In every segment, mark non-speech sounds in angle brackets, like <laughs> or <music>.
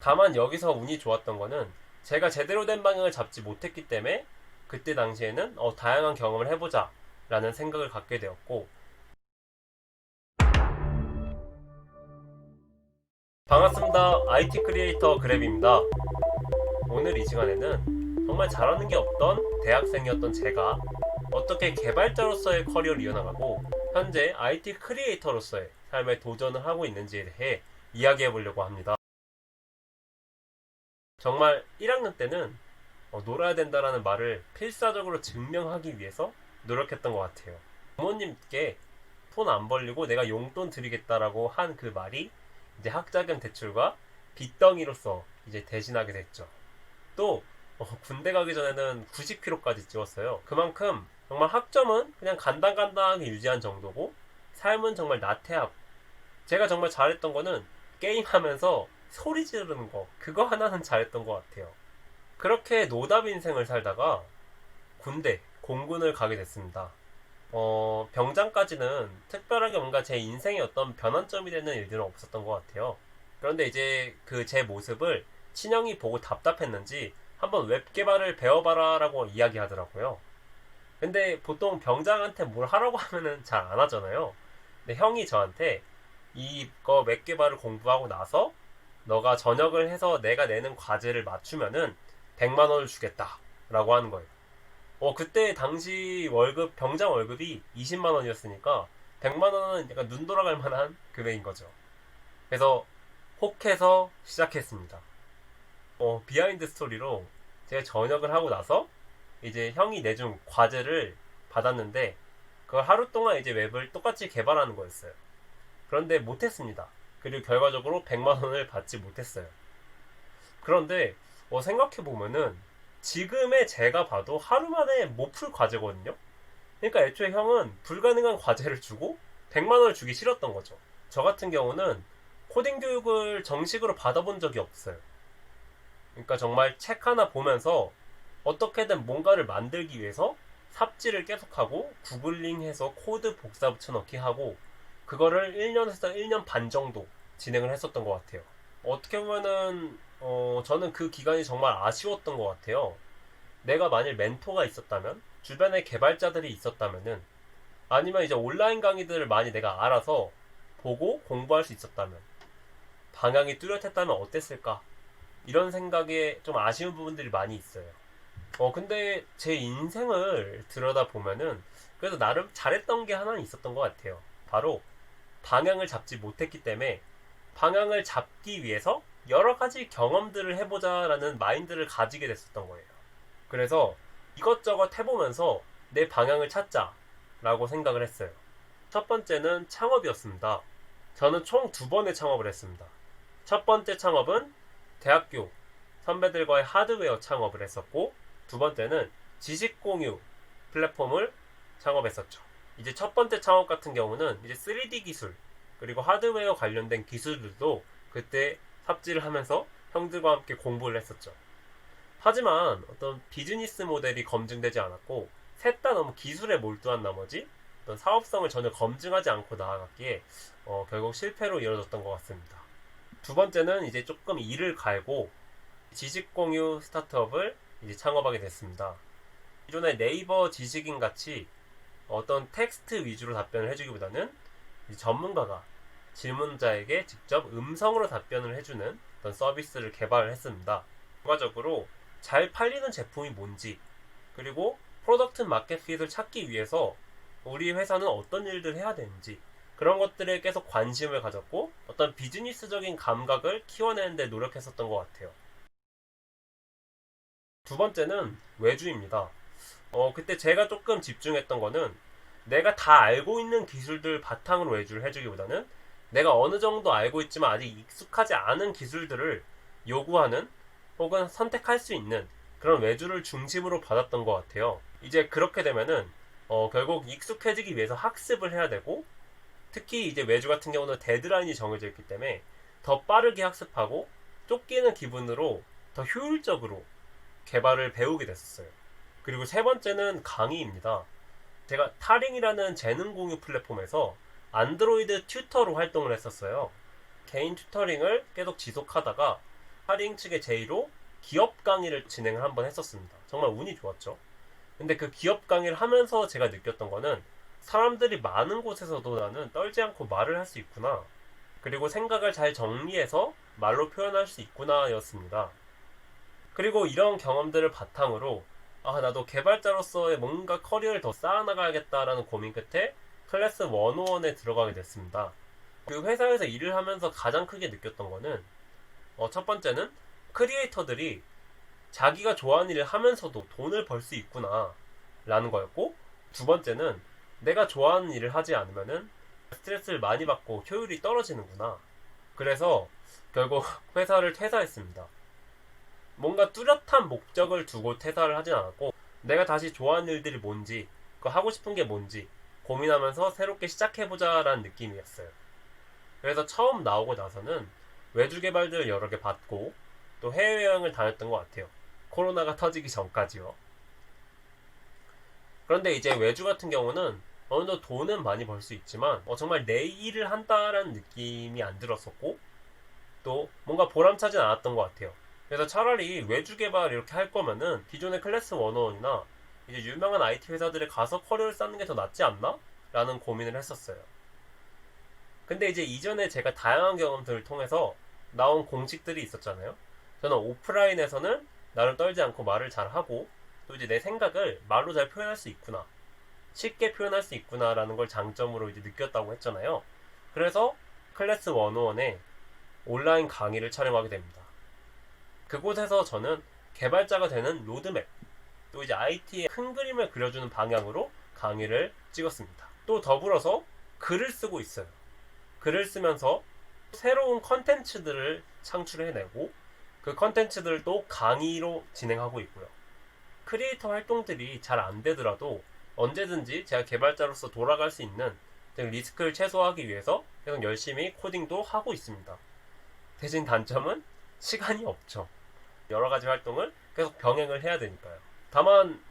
다만 여기서 운이 좋았던 거는 제가 제대로 된 방향을 잡지 못했기 때문에 그때 당시에는 어, 다양한 경험을 해보자 라는 생각을 갖게 되었고 반갑습니다. IT 크리에이터 그랩입니다. 오늘 이 시간에는 정말 잘하는 게 없던 대학생이었던 제가 어떻게 개발자로서의 커리어를 이어나가고 현재 IT 크리에이터로서의 삶에 도전을 하고 있는지에 대해 이야기해 보려고 합니다. 정말 1학년 때는 어, 놀아야 된다라는 말을 필사적으로 증명하기 위해서 노력했던 것 같아요. 부모님께 돈안 벌리고 내가 용돈 드리겠다라고 한 그 말이 이제 학자금 대출과 빚덩이로서 이제 대신하게 됐죠. 또 어, 군대 가기 전에는 90kg까지 찌웠어요. 그만큼 정말 학점은 그냥 간당간당하게 유지한 정도고 삶은 정말 나태하고 제가 정말 잘했던 거는 게임하면서 소리 지르는 거 그거 하나는 잘했던 것 같아요. 그렇게 노답 인생을 살다가 군대 공군을 가게 됐습니다. 어, 병장까지는 특별하게 뭔가 제 인생의 어떤 변환점이 되는 일들은 없었던 것 같아요. 그런데 이제 그 제 모습을 친형이 보고 답답했는지 한번 웹 개발을 배워봐라 라고 이야기하더라고요. 근데 보통 병장한테 뭘 하라고 <laughs> 하면은 잘 안 하잖아요. 근데 형이 저한테 이거 웹 개발을 공부하고 나서 너가 전역을 해서 내가 내는 과제를 맞추면은 100만 원을 주겠다 라고 하는 거예요. 어, 그때 당시 월급, 병장 월급이 20만 원이었으니까 100만 원은 약간 눈 돌아갈 만한 금액인 거죠. 그래서 혹해서 시작했습니다. 어, 비하인드 스토리로 제가 전역을 하고 나서 이제 형이 내준 과제를 받았는데 그걸 하루 동안 이제 웹을 똑같이 개발하는 거였어요. 그런데 못했습니다. 그리고 결과적으로 100만 원을 받지 못했어요. 그런데 어, 생각해 보면은 지금의 제가 봐도 하루 만에 못 풀 과제거든요? 그러니까 애초에 형은 불가능한 과제를 주고 100만 원을 주기 싫었던 거죠. 저 같은 경우는 코딩 교육을 정식으로 받아본 적이 없어요. 그러니까 정말 책 하나 보면서 어떻게든 뭔가를 만들기 위해서 삽질을 계속하고 구글링해서 코드 복사 붙여넣기 하고 그거를 1년에서 1년 반 정도 진행을 했었던 것 같아요. 어떻게 보면은 어, 저는 그 기간이 정말 아쉬웠던 것 같아요. 내가 만일 멘토가 있었다면, 주변에 개발자들이 있었다면은, 아니면 이제 온라인 강의들을 많이 내가 알아서 보고 공부할 수 있었다면, 방향이 뚜렷했다면 어땠을까? 이런 생각에 좀 아쉬운 부분들이 많이 있어요. 어, 근데 제 인생을 들여다보면은, 그래도 나름 잘했던 게 하나 있었던 것 같아요. 바로, 방향을 잡지 못했기 때문에, 방향을 잡기 위해서 여러 가지 경험들을 해보자라는 마인드를 가지게 됐었던 거예요. 그래서 이것저것 해보면서 내 방향을 찾자라고 생각을 했어요. 첫 번째는 창업이었습니다. 저는 총 두 번의 창업을 했습니다. 첫 번째 창업은 대학교 선배들과의 하드웨어 창업을 했었고, 두 번째는 지식 공유 플랫폼을 창업했었죠. 이제 첫 번째 창업 같은 경우는 이제 3D 기술, 그리고 하드웨어 관련된 기술들도 그때 삽질을 하면서 형들과 함께 공부를 했었죠. 하지만 어떤 비즈니스 모델이 검증되지 않았고 셋 다 너무 기술에 몰두한 나머지 어떤 사업성을 전혀 검증하지 않고 나아갔기에 어, 결국 실패로 이어졌던 것 같습니다. 두 번째는 이제 조금 일을 갈고 지식 공유 스타트업을 이제 창업하게 됐습니다. 기존의 네이버 지식인 같이 어떤 텍스트 위주로 답변을 해주기보다는 전문가가 질문자에게 직접 음성으로 답변을 해주는 어떤 서비스를 개발을 했습니다. 결과적으로 잘 팔리는 제품이 뭔지 그리고 프로덕트 마켓 핏을 찾기 위해서 우리 회사는 어떤 일들을 해야 되는지 그런 것들에 계속 관심을 가졌고 어떤 비즈니스적인 감각을 키워내는데 노력했었던 것 같아요. 두 번째는 외주입니다. 어, 그때 제가 조금 집중했던 거는 내가 다 알고 있는 기술들 바탕으로 외주를 해주기보다는 내가 어느 정도 알고 있지만 아직 익숙하지 않은 기술들을 요구하는 혹은 선택할 수 있는 그런 외주를 중심으로 받았던 것 같아요. 이제 그렇게 되면은 어, 결국 익숙해지기 위해서 학습을 해야 되고 특히 이제 외주 같은 경우는 데드라인이 정해져 있기 때문에 더 빠르게 학습하고 쫓기는 기분으로 더 효율적으로 개발을 배우게 됐었어요. 그리고 세 번째는 강의입니다. 제가 타링이라는 재능 공유 플랫폼에서 안드로이드 튜터로 활동을 했었어요. 개인 튜터링을 계속 지속하다가 하링 측의 제의로 기업 강의를 진행을 한번 했었습니다. 정말 운이 좋았죠. 근데 그 기업 강의를 하면서 제가 느꼈던 거는 사람들이 많은 곳에서도 나는 떨지 않고 말을 할 수 있구나. 그리고 생각을 잘 정리해서 말로 표현할 수 있구나 였습니다. 그리고 이런 경험들을 바탕으로 아, 나도 개발자로서의 뭔가 커리어를 더 쌓아나가야겠다라는 고민 끝에 클래스 101에 들어가게 됐습니다. 그 회사에서 일을 하면서 가장 크게 느꼈던 거는 어, 첫 번째는 크리에이터들이 자기가 좋아하는 일을 하면서도 돈을 벌 수 있구나 라는 거였고 두 번째는 내가 좋아하는 일을 하지 않으면은 스트레스를 많이 받고 효율이 떨어지는구나 그래서 결국 <laughs> 회사를 퇴사했습니다 뭔가 뚜렷한 목적을 두고 퇴사를 하진 않았고 내가 다시 좋아하는 일들이 뭔지 그 하고 싶은 게 뭔지 고민하면서 새롭게 시작해보자 라는 느낌이었어요 그래서 처음 나오고 나서는 외주 개발들을 여러 개 받고 또 해외여행을 다녔던 것 같아요. 코로나가 터지기 전까지요. 그런데 이제 외주 같은 경우는 어느 정도 돈은 많이 벌 수 있지만 어, 정말 내 일을 한다라는 느낌이 안 들었었고 또 뭔가 보람차진 않았던 것 같아요. 그래서 차라리 외주 개발 이렇게 할 거면은 기존의 클래스 101이나 이제 유명한 IT 회사들에 가서 커리어를 쌓는 게 더 낫지 않나? 라는 고민을 했었어요. 근데 이제 이전에 제가 다양한 경험들을 통해서 나온 공식들이 있었잖아요. 저는 오프라인에서는 나를 떨지 않고 말을 잘 하고 또 이제 내 생각을 말로 잘 표현할 수 있구나. 쉽게 표현할 수 있구나라는 걸 장점으로 이제 느꼈다고 했잖아요. 그래서 클래스 101에 온라인 강의를 촬영하게 됩니다. 그곳에서 저는 개발자가 되는 로드맵, 또 이제 IT의 큰 그림을 그려주는 방향으로 강의를 찍었습니다. 또 더불어서 글을 쓰고 있어요. 글을 쓰면서 새로운 컨텐츠들을 창출해내고 그 컨텐츠들을 또 강의로 진행하고 있고요. 크리에이터 활동들이 잘 안 되더라도 언제든지 제가 개발자로서 돌아갈 수 있는 리스크를 최소화하기 위해서 계속 열심히 코딩도 하고 있습니다. 대신 단점은 시간이 없죠. 여러 가지 활동을 계속 병행을 해야 되니까요. 다만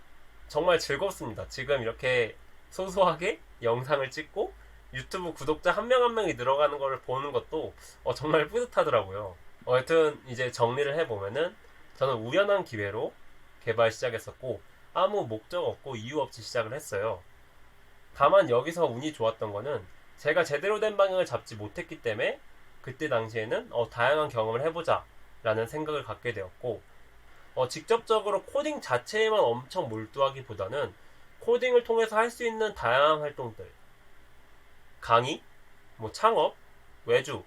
정말 즐겁습니다. 지금 이렇게 소소하게 영상을 찍고 유튜브 구독자 한 명 한 명이 늘어가는 걸 보는 것도 어, 정말 뿌듯하더라고요. 어, 하여튼 이제 정리를 해보면은 저는 우연한 기회로 개발 시작했었고 아무 목적 없고 이유 없이 시작을 했어요. 다만 여기서 운이 좋았던 거는 제가 제대로 된 방향을 잡지 못했기 때문에 그때 당시에는 어, 다양한 경험을 해보자 라는 생각을 갖게 되었고 어, 직접적으로 코딩 자체에만 엄청 몰두하기보다는 코딩을 통해서 할 수 있는 다양한 활동들 강의, 뭐 창업, 외주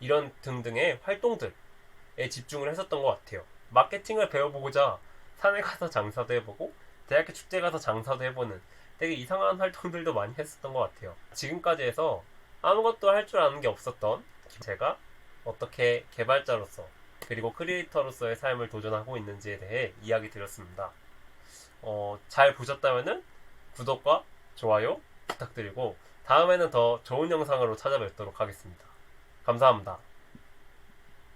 이런 등등의 활동들에 집중을 했었던 것 같아요. 마케팅을 배워보고자 산에 가서 장사도 해보고 대학교 축제 가서 장사도 해보는 되게 이상한 활동들도 많이 했었던 것 같아요. 지금까지 해서 아무것도 할 줄 아는 게 없었던 제가 어떻게 개발자로서 그리고 크리에이터로서의 삶을 도전하고 있는지에 대해 이야기 드렸습니다. 어, 잘 보셨다면 구독과 좋아요 부탁드리고 다음에는 더 좋은 영상으로 찾아뵙도록 하겠습니다. 감사합니다.